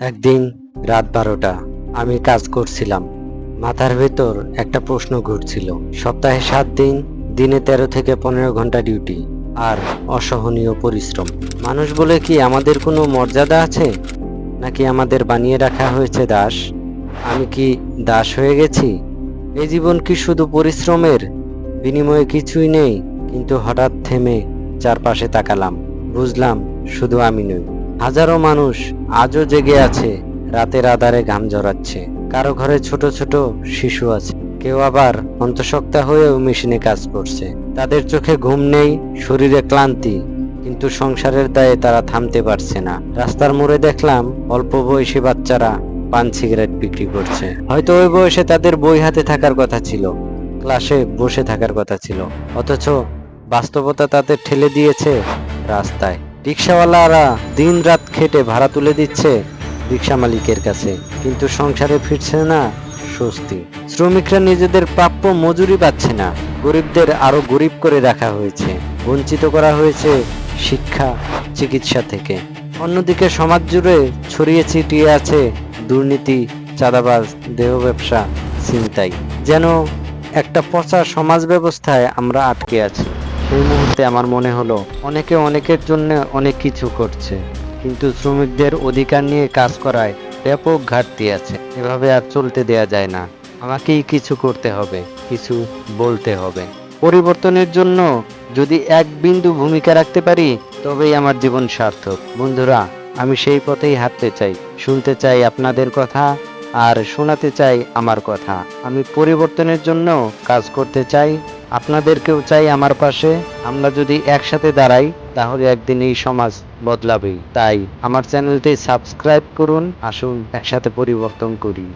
একদিন রাত বারোটা, আমি কাজ করছিলাম। মাথার ভেতর একটা প্রশ্ন ঘুরছিল। সপ্তাহে সাত দিন, দিনে তেরো থেকে পনেরো ঘণ্টা ডিউটি আর অসহনীয় পরিশ্রম। মানুষ বলে কি আমাদের কোনো মর্যাদা আছে? নাকি আমাদের বানিয়ে রাখা হয়েছে দাস? আমি কি দাস হয়ে গেছি? এই জীবন কি শুধু পরিশ্রমের? বিনিময়ে কিছুই নেই, কিন্তু হঠাৎ থেমে চারপাশে তাকালাম। বুঝলাম, শুধু আমি নই। হাজারো মানুষ আজও জেগে আছে, রাতের আধারে ঘাম জড়াচ্ছে। কারও ঘরে ছোট ছোট শিশু আছে, কেউ আবার অন্তঃসত্ত্বা হয়েও মেশিনে কাজ করছে। তাদের চোখে ঘুম নেই, শরীরে ক্লান্তি, কিন্তু সংসারের দায়ে তারা থামতে পারছে না। রাস্তার মোড়ে দেখলাম অল্প বয়সী বাচ্চারা পান সিগারেট বিক্রি করছে। হয়তো ওই বয়সে তাদের বই হাতে থাকার কথা ছিল, ক্লাসে বসে থাকার কথা ছিল, অথচ বাস্তবতা তাদের ঠেলে দিয়েছে রাস্তায়। রিক্সাওয়ালারা দিন রাত খেটে ভাড়া তুলে দিচ্ছে রিক্সা মালিকের কাছে। কিন্তু সংসারে ফিরছে না স্বস্তি। শ্রমিকরা নিজেদের প্রাপ্য মজুরি পাচ্ছে না। গরিবদের আরও গরিব করে রাখা হয়েছে। বঞ্চিত করা হয়েছে শিক্ষা, চিকিৎসা থেকে। অন্যদিকে সমাজ জুড়ে ছড়িয়ে ছিটিয়ে আছে দুর্নীতি, চাঁদাবাজ, দেহ ব্যবসা, ছিনতাই। যেন একটা পচা সমাজ ব্যবস্থায় আমরা আটকে আছি। এই মুহূর্তে আমার মনে হলো, অনেকে অনেকের জন্য অনেক কিছু করছে, কিন্তু শ্রমিকদের অধিকার নিয়ে কাজ করায় ব্যাপক ঘাটতি আছে। এভাবে আর চলতে দেয়া যায় না। আমাকেই কিছু করতে হবে, কিছু বলতে হবে। পরিবর্তনের জন্য যদি এক বিন্দু ভূমিকা রাখতে পারি, তবেই আমার জীবন সার্থক। বন্ধুরা, আমি সেই পথেই হাঁটতে চাই, শুনতে চাই আপনাদের কথা, আর শোনাতে চাই আমার কথা। আমি পরিবর্তনের জন্য কাজ করতে চাই আপনাদেরকেও চাই আমার পাশে। আমরা যদি একসাথে দাঁড়াই, তাহলে একদিন এই সমাজ বদলাবেই তাই আমার চ্যানেলটি সাবস্ক্রাইব করুন, আসুন একসাথে পরিবর্তন করি।